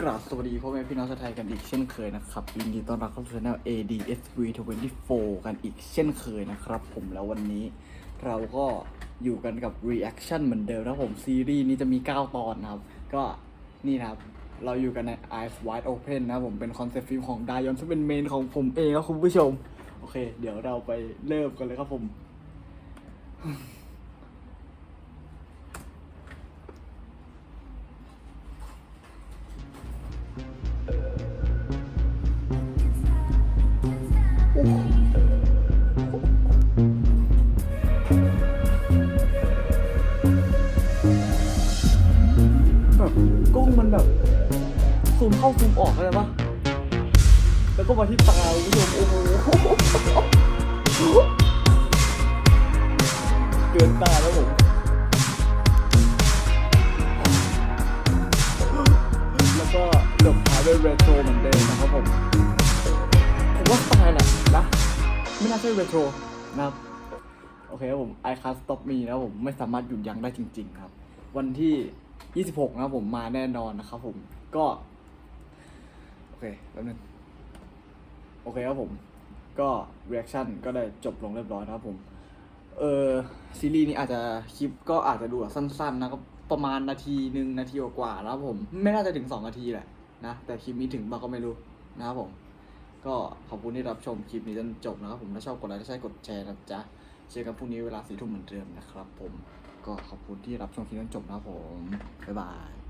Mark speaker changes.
Speaker 1: กราบสวัสดีพ่อแม่พี่น้องชาวไทยกันอีกเช่นเคยนะครับยินดีต้อนรับเข้าสู่ช่อง ADSV 24กันอีกเช่นเคยนะครับ ผมแล้ววันนี้เราก็อยู่กันกับ reaction เหมือนเดิมนะครับผมซีรีส์นี้จะมี 9 ตอนนะครับ ก็นี่นะครับ เราอยู่กันใน Eyes Wide Open นะผมเป็นคอนเซปต์ฟิล์มของดายอนซึ่งเป็นเมนของผมเองครับคุณผู้ชม โอเค เดี๋ยวเราไปเริ่มกันเลยครับผม กล้องมันแบบซูมเข้าซูมออกอะไรปะแล้วก็มาที่ตาคุณผู้ชมโอ้โหเกินตาแล้วผมแล้วก็หลบท้ายด้วยเรโทรเหมือนเดิมนะครับผมผมว่าสไตล์แหละนะ ไม่น่าใช่เรโทรนะครับโอเคครับผม I can't stop me นะครับผมไม่สามารถหยุดยั้งได้จริง ๆ ครับ วันที่ 26 นะครับผมมาแน่นอนนะครับผมก็ โอเคแป๊บนึงโอเคครับผม ก็ reaction ก็ได้จบลงเรียบร้อยนะครับผมเออซีรีส์นี้อาจจะคลิปก็อาจจะดูแบบสั้นๆนะก็ประมาณนาทีหนึ่งนาทีกว่าๆนะครับผม ไม่น่าจะถึง 2 นาทีแหละนะ แต่คลิปนี้ถึงบ้างก็ไม่รู้นะครับผม ก็ขอบคุณที่รับชมคลิปนี้จนจบนะครับผมถ้าชอบกดไลค์ถ้าใช่กดแชร์นะจ๊ะเจอกันพรุ่งนี้เวลาสี่ทุ่มเหมือนเดิมนะครับผม ก็ขอบคุณที่รับชมคลิปจนจบนะครับผม บ๊ายบาย